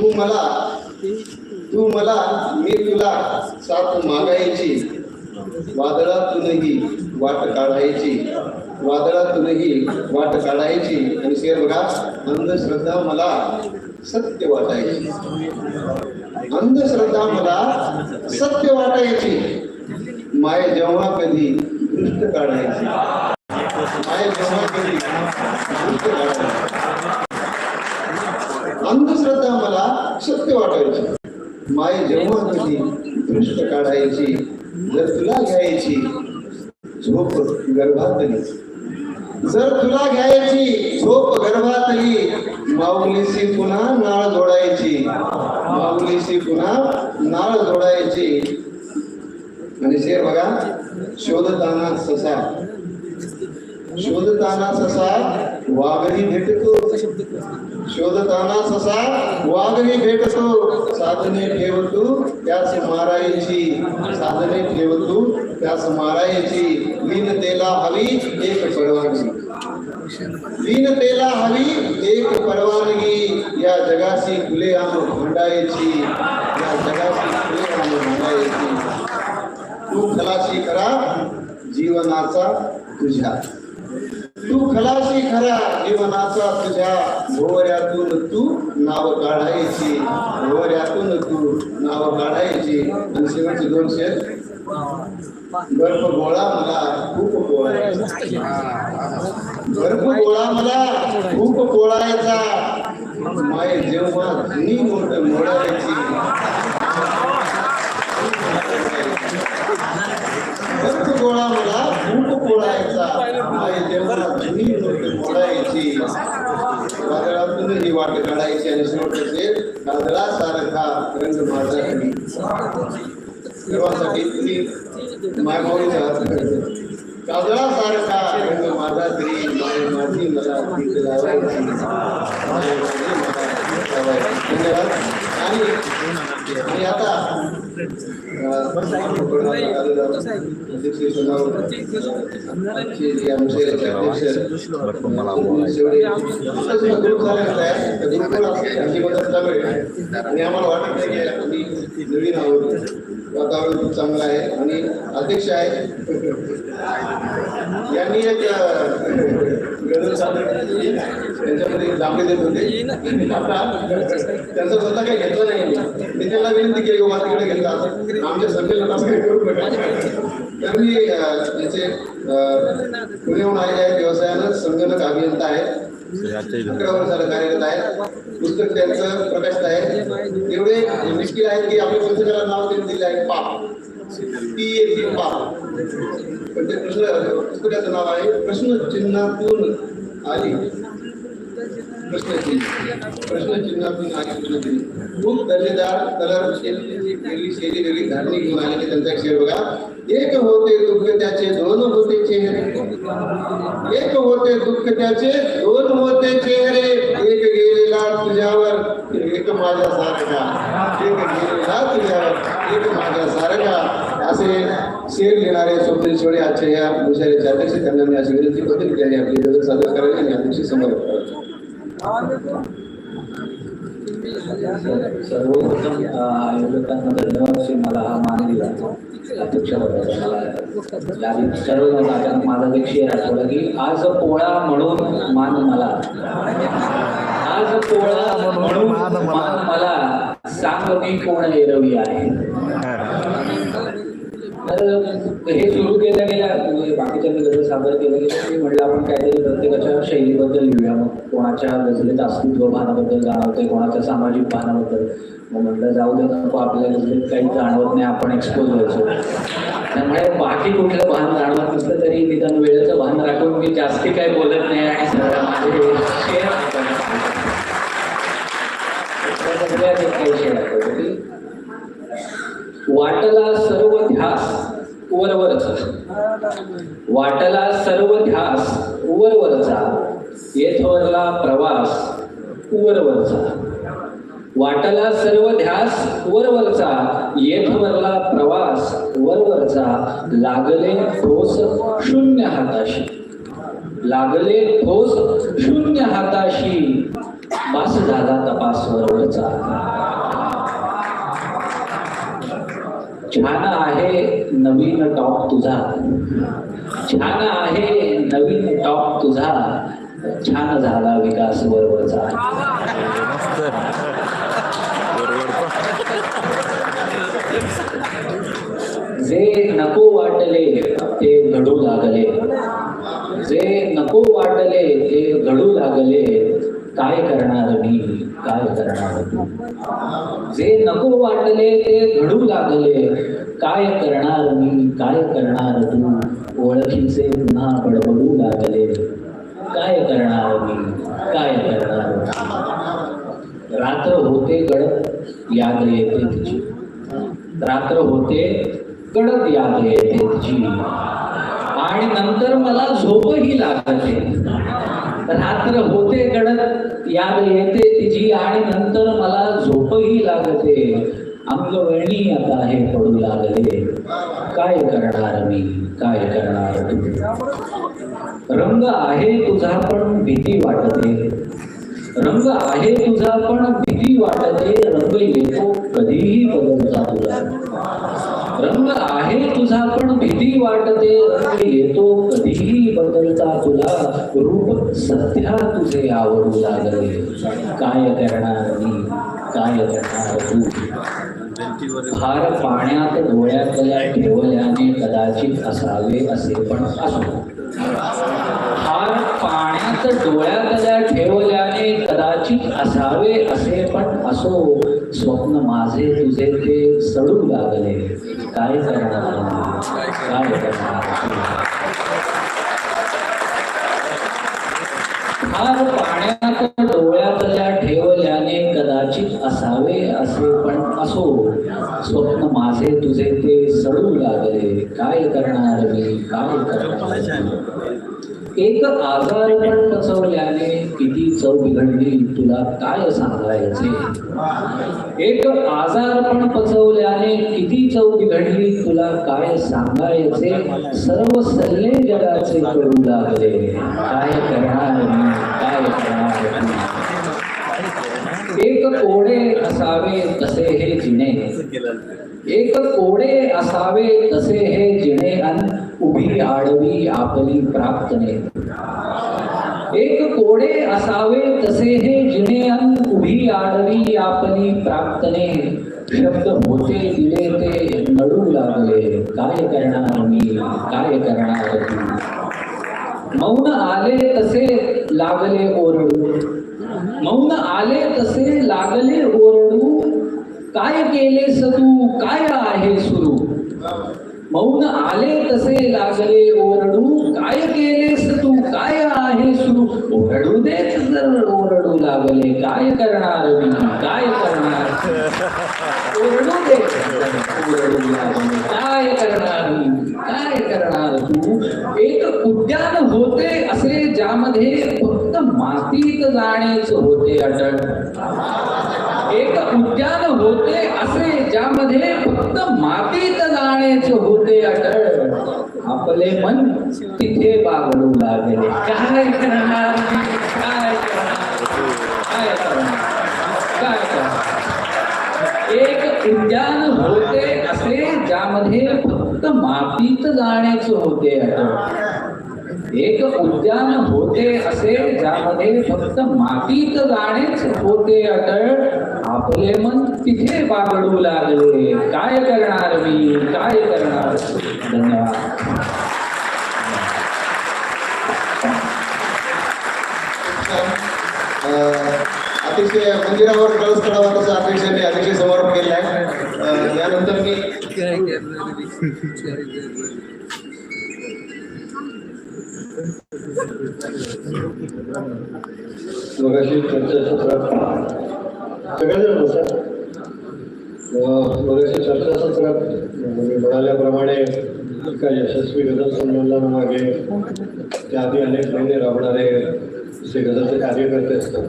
तू मला तू मला मी तुला साथ मागायची. वादळातूनही वाट काढायची. वादळातूनही वाट काढायची. आणि शेर बघा अंधश्रद्धा मला सत्य वाटायची. अंधश्रद्धा मला सत्य वाटायची. माय जेव्हा कधी दृष्ट काढायची माय जेव्हा कधी दृष्ट काढायची अंधश्रद्धा मला सत्य वाटायची माय जेव्हा कधी दृष्ट काढायची जर तुला घ्यायची झोप गर्भातली जर तुला घ्यायची झोप गर्भातली माऊलीशी पुन्हा नाळ जोडायची. माऊलीशी पुन्हा नाळ जोडायची. म्हणजे शेर बघा शोधताना ससा. शोधताना ससा वाघही भेटतो. शोधताना ससा वाघही भेटतो. साधने ठेवतो त्यास मारायची. साधने ठेवतो त्यास मारायची. लीनतेला हवी एक परवानगी लीनतेला हवी एक परवानगी. या जगाशी खुले आम भांडायची. या जगाशी खुले आम भांडायची. तू खलाशी करा जीवनाचा तुझ्या. तू खलाशी खरा जीवनाचा तुझ्या. भोवऱ्यातून तू नाव काढायची. भोवऱ्यातून तू नाव काढायची. आणि शेवटचे दोन शेर. बर्फ गोळा मला खूप गोळायचा बर्फ गोळा मला खूप गोळायचा माय जेव्हा धनी मोठ मोडायची बर्फ गोळा मला खूप गोळायचा माय जेव्हा धनी मोठ मोडायची वादळातून ही वाट काढायची आणि शेवटचे कादळासारखा रंग माझा घरी सर्वांसाठी तुम्ही माय भाऊचा काजळासारखा रंग माझा तरी माय माझी मला गीत लावायची माय माझी मला गीत लावायची. धन्यवाद आणि आणि आता अं, अध्यक्ष सोनावर आमचे जे आमचे अध्यक्ष मला शेवटी आमचा ग्रुप झालेला आहे त्या ग्रुपवर आमची मदत चालू आहे आणि आम्हाला वाटत नाही की आम्ही नवीन आहोत वातावरण खूप चांगलं आहे आणि अध्यक्ष आहे यांनी एक सादर केली. देत होते त्यांचं स्वतः काही घेतलं नाही मी त्यांना विनंती केली तिकडे घेतला आमच्या काही करू नका पुण्याहून आलेले आहेत व्यवसायानं संगणक अभियंता आहे अकरा कार्यरत आहे पुस्तक त्यांचं प्रकाशित आहे एवढे मिश्किल आहेत की आपल्या पुस्तकाला नाव त्यांनी दिले आहे पाप टी ए पी पाप प्रश्न पुस्तकाचं नाव आहे प्रश्नचिन्हातून आली। प्रश्नचिन्ह प्रश्नचिन्हातून आली प्रश्नचिन्ह खूप दर्जेदार कलर शैली शैली वेगळी धारणी घेऊन आलेली त्यांचा एक शेर बघा एक होते दुःख त्याचे दोन होते चेहरे एक होते दुःख त्याचे दोन होते चेहरे एक तुझ्यावर एक माझ्या सारखा. एक गेलेला तुझ्यावर एक माझ्या सारखा. असे शेर लिहिणारे स्वप्नील शिवडे आजच्या या विषयाचे अध्यक्ष त्यांना मी अशी विनंती करतो की त्यांनी आपली गजल सादर करावी आणि अध्यक्ष समोर करावी. सर्वप्रथम आयोजकांना धन्यवाद. श्री मला हा मान दिला अध्यक्षपदाचा सर्व माझ्या माझा अध्यक्ष आठवला की आज पोळा म्हणून मान मला. आज पोळा म्हणून मला. सांग मी कोण एरवी आहे. तर हे सुरू गेल्या म्हणजे बाकीच्या गजल सादर केलं गेलं म्हटलं आपण काहीतरी प्रत्येकाच्या शैलीबद्दल लिहूया मग कोणाच्या गझलेत अस्तित्व भानाबद्दल जाणवते कोणाच्या सामाजिक भानाबद्दल मग म्हटलं जाऊ दे नको आपल्या गझलेत काही जाणवत नाही आपण एक्सपोज व्हायचो. त्यामुळे बाकी कुठलं भान जाणवत नसलं तरी निदान वेळेचं भान राखून मी जास्ती काही बोलत नाही आणि माझे शेअर सगळ्यात एक काही शेअर आठवतो वाटला सर्व ध्यास वरवरचा. वाटला सर्व ध्यास वरवरचा. येथवरला प्रवास वरवरचा. वाटला सर्व ध्यास वरवरचा. येथवरला प्रवास वरवरचा. लागले ठोस शून्य हाताशी. लागले ठोस शून्य हाताशी. पाच जागा तपास बरोबर छान आहे नवीन टॉप तुझा. छान आहे नवीन टॉप तुझा. छान झाला विकास बरोबरचा जे नको वाटले ते घडू लागले. जे नको वाटले ते घडू लागले. काय करणार मी? काय करणार तू? जे नको वाटले ते घडू लागले. काय करणार मी? काय करणार तू? ओळखीचे पुन्हा बडबडू लागले. काय करणार मी? काय करणार रात्र होते गडद याद येते तिची. रात्र होते कडक याद येते तिची. आणि नंतर मला झोपही लागते. रात्र होते कडक याद येते तिची आणि नंतर मला झोपही लागते. अंगवळणी आता हे पडू लागले. काय करणार मी? काय करणार तू? रंग आहे तुझा पण भीती वाटते. रंग आहे तुझा पण भीती वाटते. रंग येतो कधीही बदलता तुला. रंग आहे तुझा पण भीती वाटते. रंग येतो कधीही बदलता तुला. रूप सध्या तुझे आवडू लागले. काय करणार मी? काय करणार तू? फार पाण्यात डोळ्यातल्या ठेवल्याने कदाचित असावे असे पण असो. फार पाण्यात डोळ्यातल्या ठेव कदाचित असावे असे पण असो स्वप्न माझे तुझे ते सडू लागले. काय करणार? किती चव बिघडली तुला काय सांगायचे? एक आजार पण पचवल्याने किती चव बिघडली तुला काय सांगायचे? सर्व सल्ले जगाचे करू लागले. काय करणार काय करणार एक कोडे असावे तसे हे जिणे. एक कोडे असावे तसे हे जिणे अन उभी आडवी आपली प्राप्तने एक कोडे असावे तसे हे जिने अन उभी आडवी आपली प्राप्तने. शब्द होते दिले ते नडू लागले. काय करणार मी? काय करणार तू? मौन आले तसे लागले ओरडू. मौन आले तसे लागले ओरडू. काय केलेस तू? काय आहे सुरू? मौन आले तसे लागले ओरडू. काय केलेस तू? काय आहे सुरू ओरडू देत जर ओरडू लागले. काय करणार मी? काय करणार? ओरडू देत ओरडू लागले. काय करणार मी? काय करणार तू? एक उद्यान होते असे ज्यामध्ये फक्त मातीत जाणेच होते अटळ. एक उद्यान होते असे ज्यामध्ये फक्त मातीत जाण्याचे होते अटळ. आपले मन तिथे बागडू लागले. काय करणार? काय काय काय करणार? एक उद्यान होते असे ज्यामध्ये फक्त मातीत जाण्याचे होते अटळ. एक उद्यान होते असे ज्यामध्ये फक्त मातीत जाणेच होते अटळ. आपले मन तिथे बागडू लागले. काय करणार मी? काय करणार? धन्यवाद. अतिशय मंदिरावर कळस चढावा तसं अध्यक्षांनी अतिशय समारोप केला आहे. यानंतर मी मगाशी चर्चासत्रात सगळेजण बसतात अं, मगाशी चर्चासत्रात मी म्हणाल्याप्रमाणे एका यशस्वी गजल संमेलनामागे त्याआधी अनेक महिने राबणारे असे गजलचे कार्यकर्ते असतात.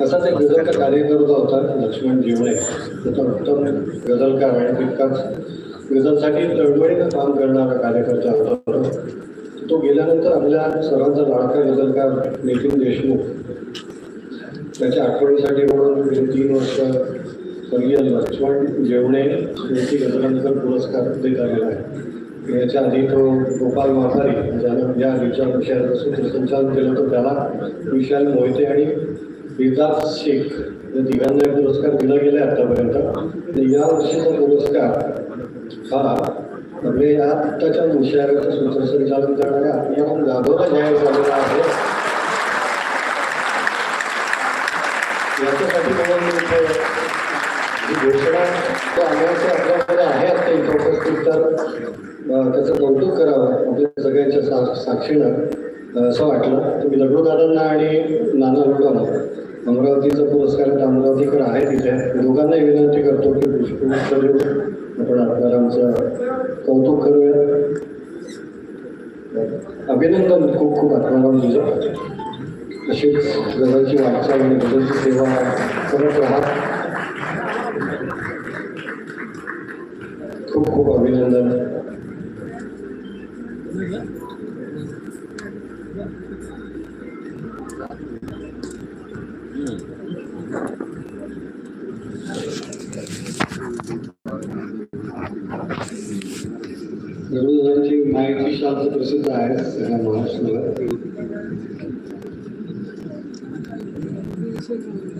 असाच एक गजलचा कार्यकर्ता होता लक्ष्मण जीवणे त्याचा उत्तम गजलकार आणि तितकाच गजलसाठी तळमळीनं काम करणारा कार्यकर्ता होता तो. गेल्यानंतर आपल्या सर्वांचा लाडका गजलकार नितीन देशमुख त्याच्या आठवणीसाठी म्हणून गेली तीन वर्ष स्वर्गीय लक्ष्मण जेवणे स्मृती गजरांकर पुरस्कार देत आलेला आहे. याच्या आधी तो गोपाल माथारी ज्यानं या विचार विषयाचं सूत्रसंचालन केलं तर त्याला विशाल मोहिते आणि विदास शेख या तिघांना पुरस्कार दिला गेला आहे आतापर्यंत. या वर्षीचा पुरस्कार हा म्हणजे या आत्ताच्या विषयाचं सूत्रसंचालन करणाऱ्या या जाधवला जाहीर झालेला आहे. याच्यासाठी मला मी घोषणा त्या आणायचं आपल्याकडे आहे आता इथं उपस्थित तर त्याचं कौतुक करावं आपल्या सगळ्यांच्या सा साक्षीनं असं वाटलं तुम्ही लड्डूदादांना आणि नाना लुडोना अमरावतीचा पुरस्कार आहे, अमरावतीकर आहे तिथे दोघांनाही विनंती करतो की पुष्पगुच्छ देऊ आपण आमचं कौतुक करूया. अभिनंदन खूप खूप आत्माराम तुझं. अशीच गजाची वाटचाल आणि गजाची सेवा करत राहा. खूप खूप अभिनंदन. गरुडाची माहिती शास्त्र प्रसिद्ध आहे सगळ्या महाराष्ट्राला Thank.